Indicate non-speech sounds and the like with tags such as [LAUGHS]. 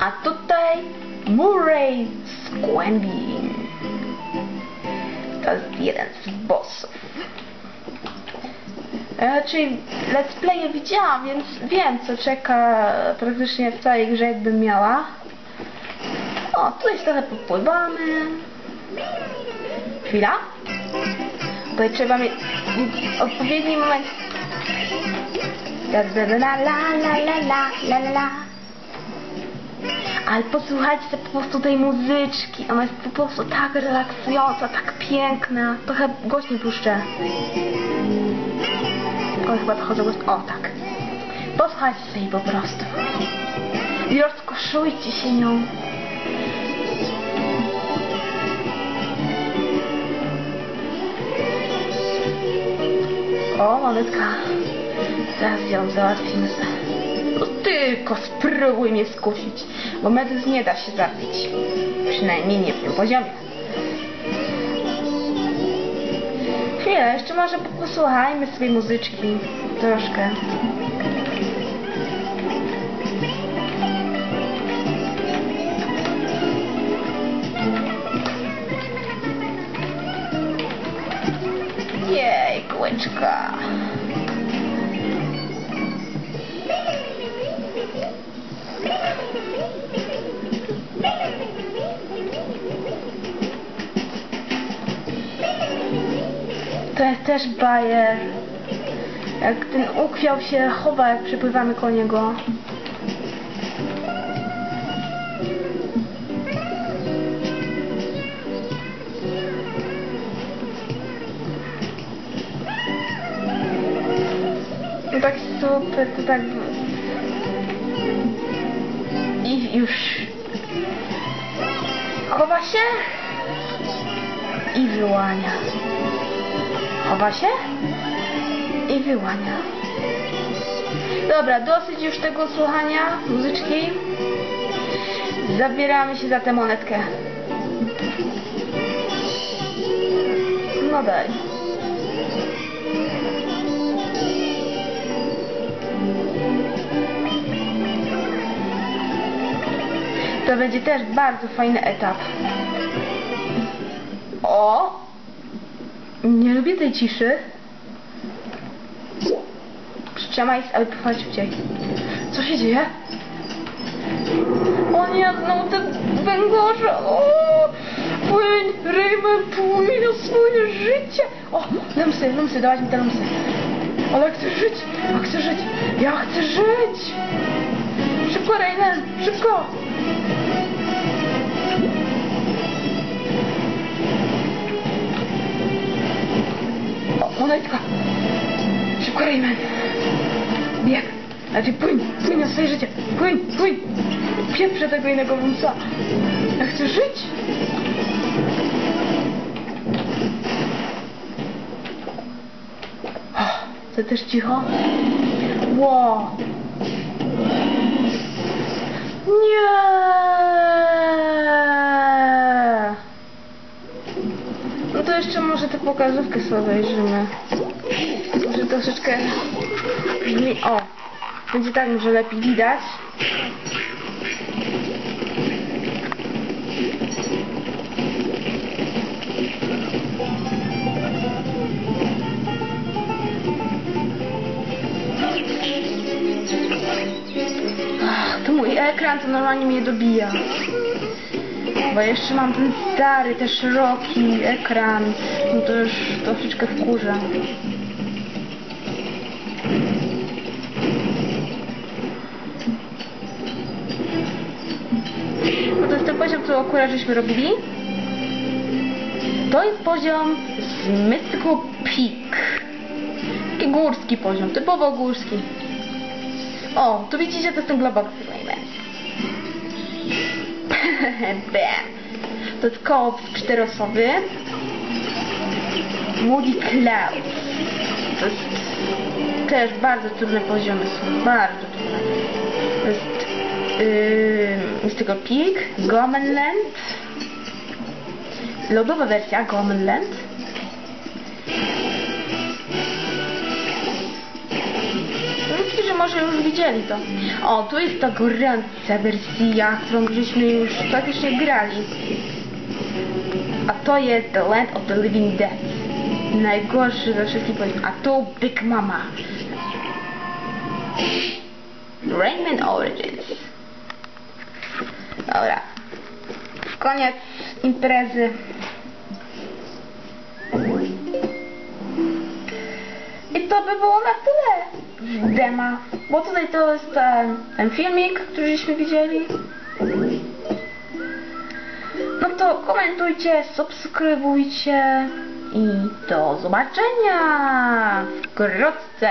A tutaj Murray Squamby. To jest jeden z bossów. E, czyli let's play widziałam, więc wiem co czeka praktycznie w całej grze jakbym miała. O, tutaj trochę popływamy. Chwila. Tutaj trzeba mieć odpowiedni moment. La la la la la la la la posłuchajcie sobie po prostu tej muzyczki. Ona jest po prostu tak relaksująca, tak piękna. Trochę głośniej puszczę. O, chyba za głośno. O, tak. Posłuchajcie jej po prostu. I rozkoszujcie się nią. O, monetka. Zaraz ją załatwimy. Tylko spróbuj mnie skusić, bo medus nie da się zabić. Przynajmniej nie w tym poziomie. Chwilę, jeszcze może posłuchajmy swojej muzyczki. Troszkę. To jest też bajer. Jak ten ukwiał się chowa, jak przepływamy koło niego. No tak super, to tak... I już... Chowa się i wyłania. Chowa się i wyłania. Dobra, dosyć już tego słuchania muzyczki. Zabieramy się za tę monetkę. No daj. To będzie też bardzo fajny etap. O! Nie lubię tej ciszy. Przytrzymaj, aby pływać szybciej. Co się dzieje? O nie, znowu te węgorze. O! Płyń, Rayman, płyń o swoje życie. O, lumsy, lumsy, dawać mi te lumsy. Ale chcę żyć, ja chcę żyć, ja chcę żyć. Szybko, Rayman, szybko. Znaczy płyń, płyń na swoje życie. Płyń, płyń. Pieprzę tego innego wąsa. Ja chcę żyć. O, to też cicho. Wow. Nie. No to jeszcze może tę pokazówkę sobie obejrzymy. Może troszeczkę brzmi... O! Będzie tak, może lepiej widać. Ach, To mój ekran to normalnie mnie dobija. Bo jeszcze mam ten stary, też szeroki ekran. No to już troszeczkę wkurza. No to jest ten poziom, co akurat żeśmy robili. To jest poziom z Peak. Taki górski poziom, typowo górski. O, tu widzicie, to jest ten globok [LAUGHS] Bam. To jest koop czteroosoby. Moody Cloud. To jest też bardzo trudne poziomy są, bardzo trudne. To jest yy, Mystical Peak, Gomenland. Lodowa wersja Gomenland. No, Niektórzy może już widzieli to. O, tu jest ta gorąca wersja, którą żeśmy już praktycznie grali. A to jest The Land of the Living Dead. Najgorszy ze wszystkich poziomów. A tu Big Mama. Rayman Origins. Dobra. Koniec imprezy. I to by było na tyle dema. Bo tutaj to jest ten, ten filmik, który żeśmy widzieli. No to komentujcie, subskrybujcie i do zobaczenia wkrótce.